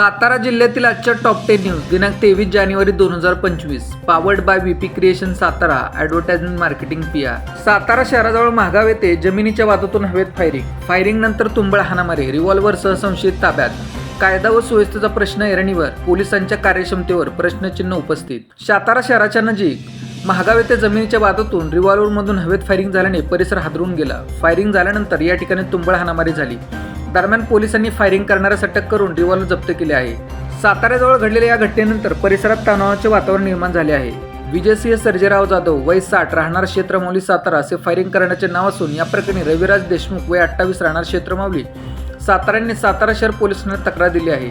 सातारा जिल्ह्यातील आजच्या top ten news दिनांक तेवीस जानेवारी दोन हजार पंचवीस. Powered by VP creation Satara. Advertisement marketing पिया सातारा शहराजवळ महागाव येथे जमिनीच्या वादातून हवेत फायरिंग फायरिंग नंतर तुंबळ हाणामारी. रिव्हॉल्वर संशयित ताब्यात. कायदा व सुव्यवस्थेचा प्रश्न ऐरणीवर. पोलिसांच्या कार्यक्षमतेवर प्रश्नचिन्ह उपस्थित. सातारा शहराच्या नजीक महागाव येथे जमिनीच्या वादातून रिव्हॉल्वरमधून हवेत फायरिंग झाल्याने परिसर हादरून गेला. फायरिंग झाल्यानंतर या ठिकाणी तुंबळ हाणामारी झाली. दरम्यान पोलिसांनी फायरिंग करणाऱ्यास अटक करून रिव्हॉल्वर जप्त केले आहे. साताऱ्याजवळ घडलेल्या या घटनेनंतर परिसरात तणावाचे वातावरण निर्माण झाले आहे. विजयसिंह सर्जेराव जाधव वय साठ राहणार क्षेत्रमावली सातारा असे फायरिंग करण्याचे नाव असून या प्रकरणी रविराज देशमुख वय अठ्ठावीस राहणार क्षेत्रमावली साताऱ्यांनी सातारा शहर पोलिसांना तक्रार दिली आहे.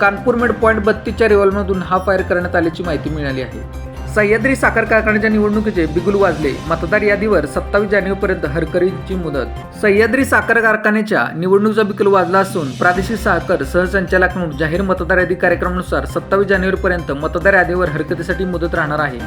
कानपूर मेड पॉईंट बत्तीसच्या रिव्हॉल्वरमधून हा फायर करण्यात आल्याची माहिती मिळाली आहे. सह्याद्री साखर कारखान्याच्या निवडणुकीचे बिगुल वाजले. मतदार यादीवर सत्तावीस जानेवारीपर्यंत हरकरीची मुदत. सह्याद्री साखर कारखान्याच्या निवडणुकीचा बिगुल वाजला असून प्रादेशिक साखर सहसंचालक म्हणून जाहीर मतदार यादी कार्यक्रमानुसार सत्तावीस जानेवारीपर्यंत मतदार यादीवर हरकतीसाठी मुदत राहणार आहे.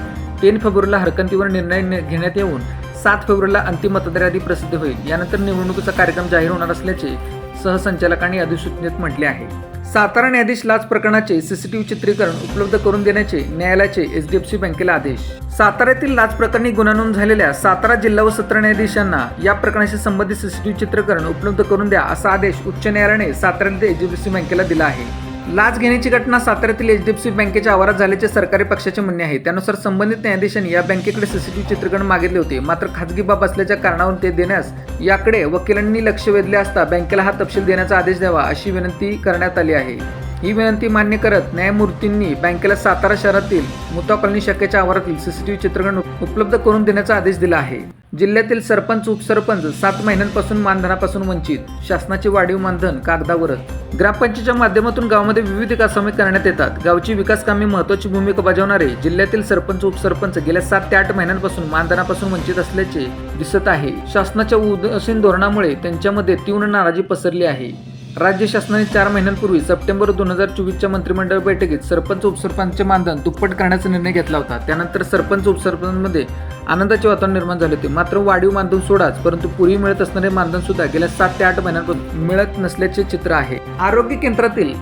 तीन फेब्रुवारीला हरकतीवर निर्णय घेण्यात येऊन सात फेब्रुवारीला अंतिम मतदार यादी प्रसिद्ध होईल. यानंतर निवडणुकीचा कार्यक्रम जाहीर होणार असल्याचे सहसंचालकांनी अधिसूचनेत म्हटले आहे. सातारा न्यायाधीश लाच प्रकरणाचे सीसीटीव्ही चित्रीकरण उपलब्ध करून देण्याचे न्यायालयाचे एचडीएफसी बँकेला आदेश. साताऱ्यातील लाच प्रकरणी गुन्हा नोंद झालेल्या सातारा जिल्हा व सत्र न्यायाधीशांना या प्रकरणाशी संबंधित सीसीटीव्ही चित्रीकरण उपलब्ध करून द्या असा आदेश उच्च न्यायालयाने साताऱ्यातील एचडीएफसी बँकेला दिला आहे. लाच घेण्याची घटना साताऱ्यातील एच डी एफ सी बँकेच्या आवारात झाल्याचे सरकारी पक्षाचे म्हणणे आहे. त्यानुसार संबंधित न्यायाधीशांनी या बँकेकडे सीसीटीव्ही चित्रकण मागितले होते. मात्र खाजगी बाब असल्याच्या कारणावरून ते देण्यास याकडे वकिलांनी लक्ष वेधले असता बँकेला हा तपशील देण्याचा आदेश द्यावा अशी विनंती करण्यात आली आहे. ही विनंती मान्य करत न्यायमूर्तींनी बँकेला सातारा शहरातील मुता कॉलनी शाखेच्या आवारातील सीसीटीव्ही चित्रकरण उपलब्ध करून देण्याचा आदेश दिला आहे. जिल्ह्यातील सरपंच उपसरपंच सात महिन्यांपासून मानधनापासून वंचित शासनाचे वाढीव मानधन कागदावरच. ग्रामपंचायतीच्या माध्यमातून गावामध्ये विविध कामे करण्यात येतात. गावची विकास कामे महत्वाची भूमिका बजावणारे जिल्ह्यातील सरपंच उपसरपंच गेल्या सात ते आठ महिन्यांपासून मानधनापासून वंचित असल्याचे दिसत आहे. शासनाच्या उदासीन धोरणामुळे त्यांच्यामध्ये तीव्र नाराजी पसरली आहे. राज्य शासनाने चार महिन्यांपूर्वी सप्टेंबर दोन हजार चोवीसच्या मंत्रिमंडळ बैठकीत सरपंच उपसरपंचचे मानधन दुप्पट करण्याचा निर्णय घेतला होता. त्यानंतर सरपंच उपसरपंचमध्ये आनंदाचे वातावरण निर्माण झाले होते. मात्र वाढीव मानधन सोडाच परंतु पूर्वी मिळत असणारे मानधन सुद्धा गेल्या सात ते आठ महिन्यांपासून मिळत नसल्याचे चित्र आहे. आरोग्य केंद्रातील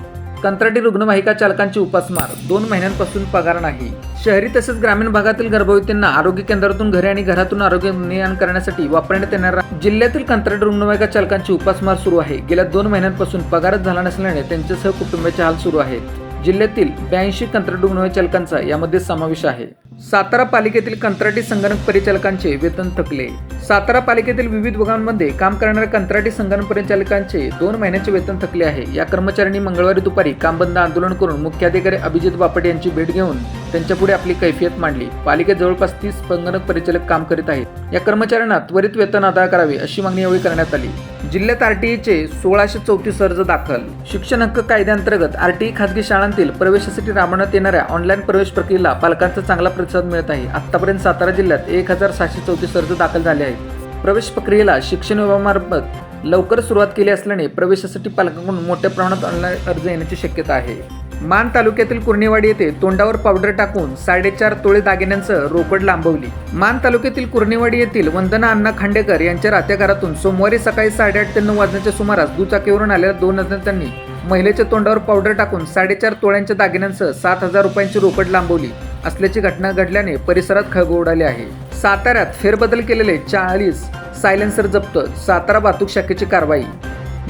कंत्राटी रुग्णवाहिका चालकांची उपासमार. दोन महिन्यांपासून पगार नाही. शहरी तसेच ग्रामीण भागातील गर्भवतींना आरोग्य केंद्रातून घरी आणि घरातून आरोग्य नियन करण्यासाठी वापरण्यात येणारा जिल्ह्यातील कंत्राटी रुग्णवाहिका चालकांची उपासमार सुरू आहे. गेल्या दोन महिन्यांपासून पगारच झाला नसल्याने त्यांच्यासह कुटुंबाचे हाल सुरू आहेत. जिल्ह्यातील ब्याऐंशी कंत्राटी रुग्णवाहिका चालकांचा यामध्ये समावेश आहे. सातारा पालिकेतील कंत्राटी संगणक परिचालकांचे वेतन थकले. सातारा पालिकेतील विविध विभागांमध्ये काम करणाऱ्या कंत्राटी संगणक परिचालकांचे दोन महिन्याचे वेतन थकले आहे. या कर्मचाऱ्यांनी मंगळवारी दुपारी काम बंद आंदोलन करून मुख्याधिकारी अभिजित बापट यांची भेट घेऊन त्यांच्यापुढे आपली कैफियत मांडली. पालिकेत जवळपास तीस संगणक परिचालक काम करीत आहेत. या कर्मचाऱ्यांना त्वरित वेतन अदा करावे अशी मागणी यावेळी करण्यात आली. जिल्ह्यात आरटीईचे सोळाशे चौतीस अर्ज दाखल. शिक्षण हक्क कायद्याअंतर्गत आरटीई खासगी शाळांतील प्रवेशासाठी राबवण्यात येणाऱ्या ऑनलाईन प्रवेश प्रक्रियेला पालकांचा चांगला प्रतिसाद मिळत आहे. आतापर्यंत सातारा जिल्ह्यात एक हजार सहाशे चौतीस अर्ज दाखल झाले आहेत. प्रवेश प्रक्रियेला शिक्षण विभागामार्फत लवकर सुरुवात केली असल्याने प्रवेशासाठी पालकांकडून मोठ्या प्रमाणात ऑनलाईन अर्ज येण्याची शक्यता आहे. मान तालुक्यातील कुर्णेवाडी येथे तोंडावर पावडर टाकून साडेचार तोळे दागिन्यांसह रोकड लांबवली. मान तालुक्यातील कुर्णेवाडी येथील वंदना अण्णा खांडेकर यांच्या राहत्या घरातून सोमवारी सकाळी साडेआठ ते नऊ वाजण्याच्या सुमारास दुचाकीवरून आलेल्या दोन अज्ञातांनी महिलेच्या तोंडावर पावडर टाकून साडेचार तोळ्यांच्या दागिन्यांसह सात हजार रुपयांची रोकड लांबवली. असल्याची घटना घडल्याने परिसरात खळबळ उडाली आहे. साताऱ्यात फेरबदल केलेले चाळीस सायलेन्सर जप्त सातारा वाहतूक शाखेची कारवाई.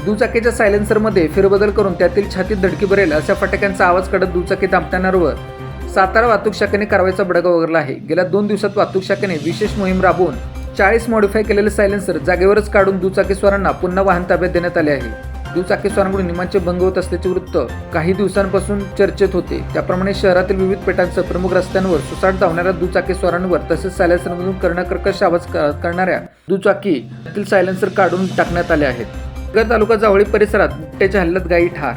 दुचाकीच्या सायलेन्सरमध्ये फेरबदल करून त्यातील छातीत धडकी भरेल अशा फटाक्यांचा आवाज काढत दुचाकी दामटणाऱ्यावर सातारा वाहतूक शाखेने कारवाईचा बडगा वगरला आहे. गेल्या दोन दिवसात वाहतूक शाखेने विशेष मोहीम राबवून चाळीस मॉडिफाय केलेले सायलेन्सर जागेवरच काढून दुचाकीस्वारांना पुन्हा वाहन ताब्यात देण्यात आले आहे. दुचाकीस्वारांकडून नियमांचे भंग होत असल्याचे वृत्त काही दिवसांपासून चर्चेत होते. त्याप्रमाणे शहरातील विविध पेठांसह प्रमुख रस्त्यांवर सुसाट धावणाऱ्या दुचाकीस्वारांवर तसेच सायलेन्सरमधून कर्णकर्कश आवाज करणाऱ्या दुचाकी सायलेन्सर काढून टाकण्यात आले आहेत. नगर तालुका जावळी परिसरात बिबट्याच्या हल्ल्यात गायी ठार.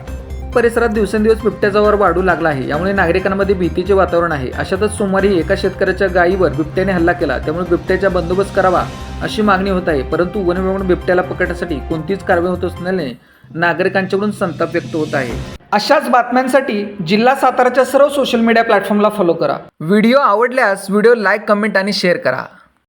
परिसरात दिवसेंदिवस बिबट्याचा वर वाढू लागला आहे. यामुळे नागरिकांमध्ये भीतीचे वातावरण आहे. अशातच सोमवारी एका शेतकऱ्याच्या गायीवर बिबट्याने हल्ला केला. त्यामुळे बिबट्याचा बंदोबस्त करावा अशी मागणी होत आहे. परंतु वनविभागाने बिबट्याला पकडण्यासाठी कोणतीच कारवाई होत असल्याने नागरिकांच्याकडून संताप व्यक्त होत आहे. अशाच बातम्यांसाठी जिल्हा साताराच्या सर्व सोशल मीडिया प्लॅटफॉर्मला फॉलो करा. व्हिडिओ आवडल्यास व्हिडिओ लाईक कमेंट आणि शेअर करा.